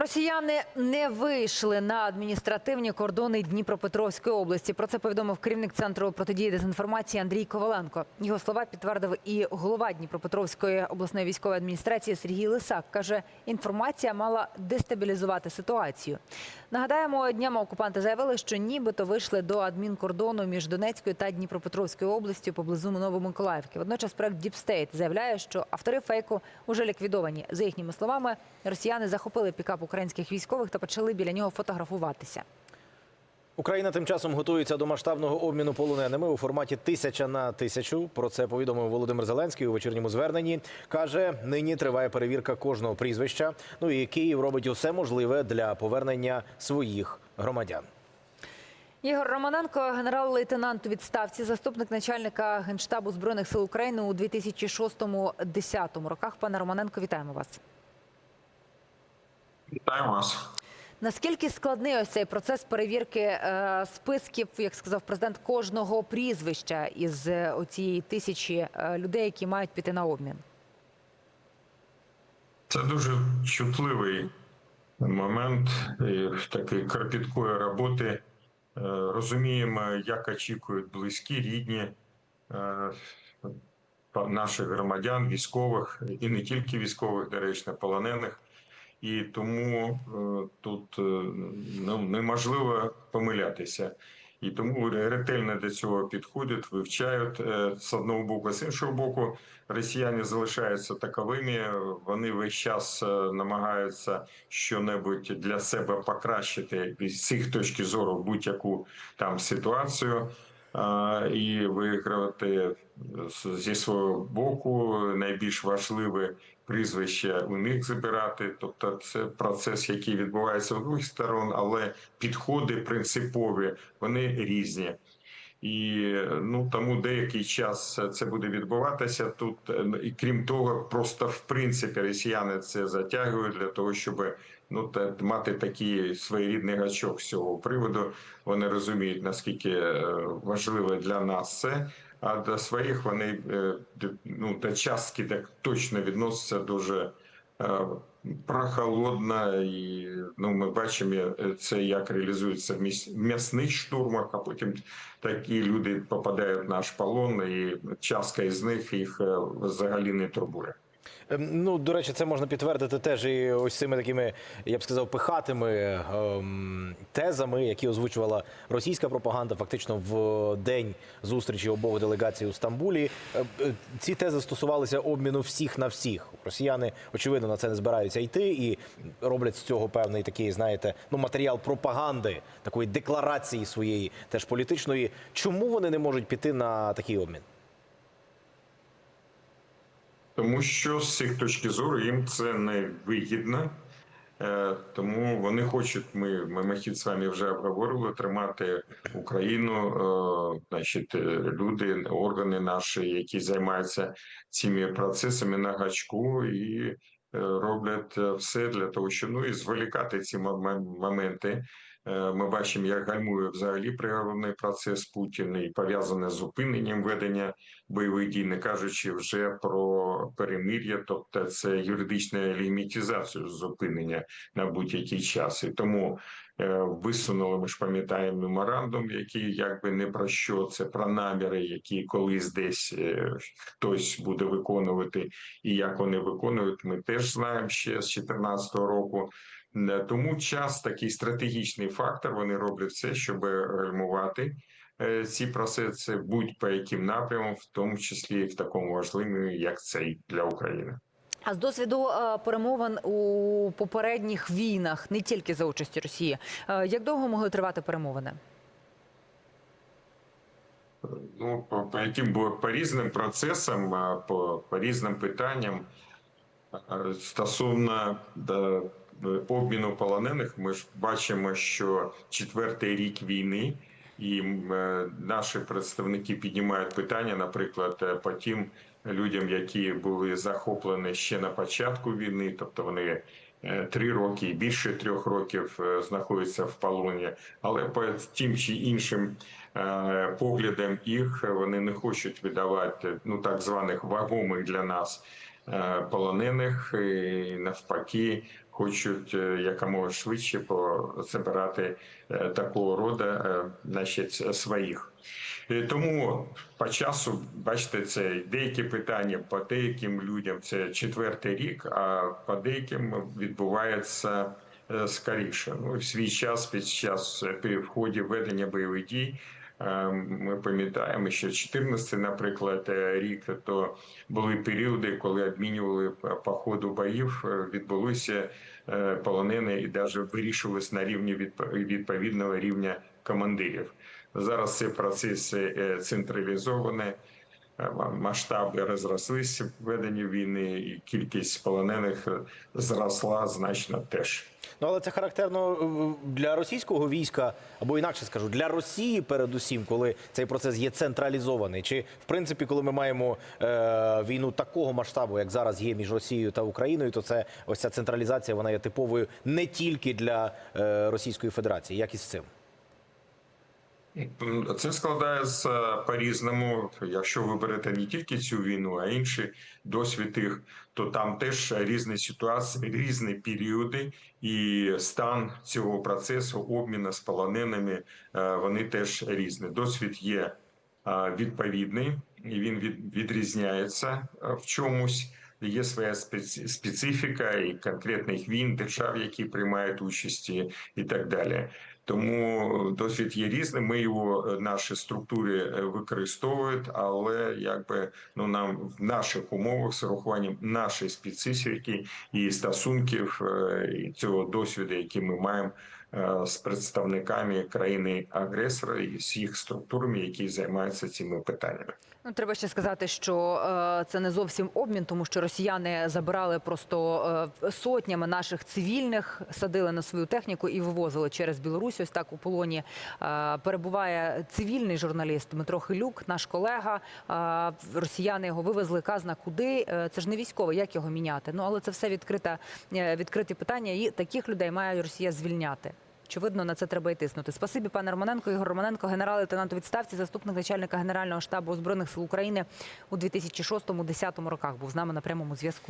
Росіяни не вийшли на адміністративні кордони Дніпропетровської області. Про це повідомив керівник центру протидії дезінформації Андрій Коваленко. Його слова підтвердив і голова Дніпропетровської обласної військової адміністрації Сергій Лисак. каже, інформація мала дестабілізувати ситуацію. Нагадаємо, днями окупанти заявили, що нібито вийшли до адмінкордону між Донецькою та Дніпропетровською областю поблизу Новомиколаївки. Водночас проект Діпстейт заявляє, що автори фейку уже ліквідовані. За їхніми словами, росіяни захопили пікап українських військових та почали біля нього фотографуватися. Україна тим часом готується до масштабного обміну полоненими у форматі тисяча на тисячу. Про це повідомив Володимир Зеленський у вечірньому зверненні. каже, нині триває перевірка кожного прізвища. Ну і Київ робить усе можливе для повернення своїх громадян. Ігор Романенко, генерал-лейтенант у відставці, заступник начальника генштабу збройних сил України у 2006-2010 роках. Пане Романенко, вітаємо вас. Вітаю вас. Наскільки складний ось цей процес перевірки е, списків, як сказав президент, кожного прізвища із е, оцієї тисячі е, людей, які мають піти на обмін? Це дуже чутливий момент такої кропіткої роботи. Розуміємо, як очікують близькі, рідні наших громадян, військових і не тільки військових, до речі, полонених. І тому е, тут е, ну, неможливо помилятися. І тому ретельно до цього підходять, вивчають е, з одного боку, з іншого боку, росіяни залишаються таковими. Вони весь час намагаються щонебудь для себе покращити з цих точки зору будь-яку там ситуацію. І вигравати зі свого боку найбільш важливе прізвище у них забирати. Тобто, це процес, який відбувається з двох сторон, але підходи принципові вони різні. І ну тому деякий час це буде відбуватися тут. Е, І крім того, просто в принципі росіяни це затягують для того, щоб ну та мати такий своєрідний гачок з цього приводу. Вони розуміють наскільки е, важливо для нас це. А до своїх вони е, ну до частки так точно відносяться дуже е, прохолодно, і ну ми бачимо це, як реалізується в м'ясних штурмах, а потім такі люди попадають в наш полон, і частка із них їх взагалі не турбує. Ем, Ну, до речі, це можна підтвердити теж і ось цими такими, я б сказав, пихатими ем, тезами, які озвучувала російська пропаганда, фактично в день зустрічі обох делегацій у Стамбулі. Е, е, Ці тези стосувалися обміну всіх на всіх. Росіяни, очевидно, на це не збираються йти і роблять з цього певний такий, знаєте, ну матеріал пропаганди, такої декларації своєї, теж політичної. Чому вони не можуть піти на такий обмін? Тому що з цих точки зору їм це не вигідно. Е, Тому вони хочуть, ми мимохід з вами вже обговорили, тримати Україну, е, значить, люди, органи наші, які займаються цими процесами на гачку, і е, роблять все для того, щоб ну і зволікати ці мом- моменти. Е, Ми бачимо, як гальмує взагалі переговорний процес Путін і пов'язане з зупиненням ведення бойових дій, не кажучи вже про перемир'я, тобто це юридична лімітизацію зупинення на будь-який час. І тому е, висунули, ми ж пам'ятаємо меморандум, який якби не про що, це про наміри, які колись десь е, хтось буде виконувати, і як вони виконують, ми теж знаємо ще з 2014 року. Е, Тому час такий стратегічний фактор. Вони роблять все, щоб гальмувати е, ці процеси будь-по яким напрямом, в тому числі в такому важливому, як цей для України. А з досвіду е, перемовин у попередніх війнах, не тільки за участі Росії, е, як довго могли тривати перемовини? Ну, по, по яким було по різним процесам, по, по різним питанням стосовно обміну полонених, ми ж бачимо, що четвертий рік війни. І е, наші представники піднімають питання, наприклад, е, по тим людям, які були захоплені ще на початку війни, тобто вони е, три роки і більше трьох років е, знаходяться в полоні, але по тим чи іншим е, поглядам їх вони не хочуть видавати ну так званих вагомих для нас е, полонених і навпаки хочуть е, якомога швидше позабирати е, такого роду е, значить, своїх. І Тому по часу, бачите, це деякі питання по деяким людям це четвертий рік, а по деяким відбувається е, скоріше. Ну, в свій час, під час е, при вході ведення бойових дій. е, Ми пам'ятаємо, що 14, наприклад, е, рік то були періоди, коли обмінювали по ходу боїв, е, відбулися е, полонені і навіть вирішувалися на рівні відп- відповідного рівня командирів. Зараз ці процеси е, централізовані, е, масштаби розрослися в веденні війни, і кількість полонених е, зросла значно теж. Ну але це характерно е, для російського війська, або інакше скажу, для Росії, передусім, коли цей процес є централізований. Чи в принципі, коли ми маємо е, війну такого масштабу, як зараз є між Росією та Україною, то це ось ця централізація вона є типовою не тільки для е, Російської Федерації, як із цим. Це складається по-різному. Якщо ви берете не тільки цю війну, а інші досвід їх, то там теж різні ситуації, різні періоди, і стан цього процесу обміну з полоненими е, вони теж різні. Досвід є е, відповідний, і він від, відрізняється е, в чомусь. Є своя специ- специфіка і конкретних війн, держав, які приймають участь і- і так далі. Тому досвід є різним. Ми його е, наші структури е, використовують, але якби ну нам в наших умовах з урахуванням нашої специфіки і стосунків е, і цього досвіду, який ми маємо е, з представниками країни агресора і з їх структурами, які займаються цими питаннями. Ну, треба ще сказати, що е, це не зовсім обмін, тому що росіяни забирали просто е, сотнями наших цивільних, садили на свою техніку і вивозили через Білорусь. Ось так у полоні е, перебуває цивільний журналіст Дмитро Хилюк, наш колега. Е, росіяни його вивезли казна куди. Е, це ж не військовий, як його міняти? Ну але це все відкрита, відкриті питання, і таких людей має Росія звільняти. Очевидно, на це треба і тиснути. Спасибі, пане Романенко. Ігор Романенко, генерал-лейтенант у відставці, заступник начальника Генерального штабу збройних сил України у 2006-2010 роках. Був з нами на прямому зв'язку.